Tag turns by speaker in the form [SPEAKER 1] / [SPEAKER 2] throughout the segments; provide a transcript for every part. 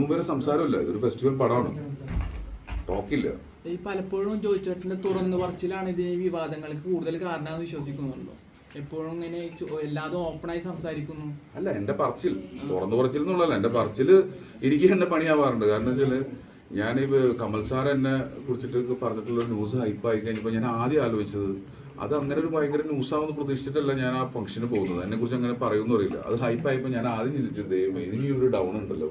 [SPEAKER 1] വരെ സംസാരമില്ല. ഇതൊരു ഫെസ്റ്റിവൽ പടമാണ്. ടോക്കില്ല
[SPEAKER 2] ഈ പലപ്പോഴും ജോയിച്ചേട്ടന്റെ തുറന്നു പറച്ചിലാണ് ഇതിന് വിവാദങ്ങൾക്ക് കൂടുതൽ കാരണമെന്ന് വിശ്വസിക്കുന്നുണ്ടോ? എപ്പോഴും ഇങ്ങനെ എല്ലാതും ഓപ്പണായി സംസാരിക്കുന്നു.
[SPEAKER 1] അല്ല എന്റെ പറച്ചിൽ. തുറന്നു പറച്ചിൽ എന്നുള്ളതല്ല. എന്റെ പറച്ചിൽ എനിക്ക് തന്നെ പണിയാവാറുണ്ട്. കാരണം വെച്ചാൽ ഞാൻ ഈ കമൽ സാർ എന്നെ കുറിച്ചിട്ട് പറഞ്ഞിട്ടുള്ള ന്യൂസ് ഹൈപ്പ് ആയി കഴിഞ്ഞപ്പോൾ ഞാൻ ആദ്യം ആലോചിച്ചത് അത് അങ്ങനെ ഒരു ഭയങ്കര ന്യൂസാവെന്ന് പ്രതീക്ഷിച്ചിട്ടല്ല ഞാൻ ആ ഫംഗ്ഷന് പോകുന്നത്. എന്നെ കുറിച്ച് അങ്ങനെ പറയുമെന്ന് അറിയില്ല. അത് ഹൈപ്പ് ഹൈപ്പായപ്പോൾ ഞാൻ ആദ്യം ചിന്തിച്ചത് ദൈവമേ ഇതിനൊരു ഒരു ഡൗൺ ഉണ്ടല്ലോ.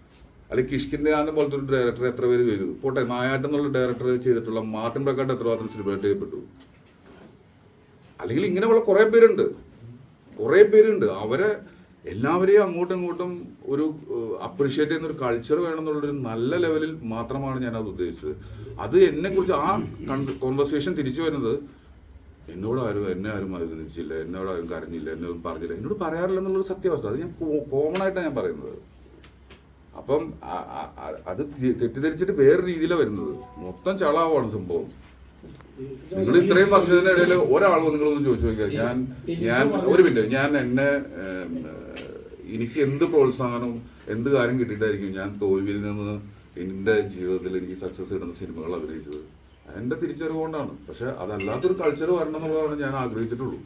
[SPEAKER 1] അല്ലെങ്കിൽ കിഷ്കിന്റെ ആന്ന പോലത്തെ ഒരു ഡയറക്ടർ എത്ര പേര് ചെയ്തു പോട്ടെ നായാട്ടം എന്നുള്ള ഡയറക്ടർ ചെയ്തിട്ടുള്ള മാർട്ടിൻ പ്രക്കാട്ട് എത്ര മാത്രം സെലിബ്രേറ്റ് ചെയ്യപ്പെട്ടു? അല്ലെങ്കിൽ ഇങ്ങനെയുള്ള കുറെ പേരുണ്ട്. കുറെ പേരുണ്ട്. അവരെ എല്ലാവരെയും അങ്ങോട്ടും ഇങ്ങോട്ടും ഒരു അപ്രീഷിയേറ്റ് ചെയ്യുന്ന ഒരു കൾച്ചർ വേണമെന്നുള്ളൊരു നല്ല ലെവലിൽ മാത്രമാണ് ഞാൻ അത് ഉദ്ദേശിച്ചത്. അത് എന്നെക്കുറിച്ച് ആ കോൺവെർസേഷൻ തിരിച്ചു വരുന്നത് എന്നോട് ആരും എന്നെ ആരും അനുഗ്രഹിച്ചില്ല എന്നോട് ആരും കരഞ്ഞില്ല എന്നോട് പറഞ്ഞില്ല എന്നോട് പറയാറില്ല എന്നുള്ളൊരു സത്യാവസ്ഥ. അത് ഞാൻ കോമൺ ആയിട്ടാണ് ഞാൻ പറയുന്നത്. അപ്പം അത് തെറ്റിദ്ധരിച്ചിട്ട് വേറെ രീതിയിലാണ് വരുന്നത്. മൊത്തം ചളാവാണ് സംഭവം. നിങ്ങൾ ഇത്രയും വർഷത്തിനിടയിൽ ഒരാൾ നിങ്ങളൊന്നും ചോദിച്ചു നോക്കിയാൽ ഞാൻ ഞാൻ ഒരു മിനിറ്റ്. ഞാൻ എന്നെ എനിക്ക് എന്ത് പ്രോത്സാഹനവും എന്ത് കാര്യം കിട്ടിയിട്ടായിരിക്കും ഞാൻ തോൽവിയിൽ നിന്ന് എന്റെ ജീവിതത്തിൽ എനിക്ക് സക്സസ് കിട്ടുന്ന സിനിമകൾ അഭിനയിച്ചത്. എന്റെ തിരിച്ചറിവ് കൊണ്ടാണ്. പക്ഷെ അതല്ലാത്തൊരു കൾച്ചർ വരണം എന്നുള്ളതാണ് ഞാൻ ആഗ്രഹിച്ചിട്ടുള്ളൂ.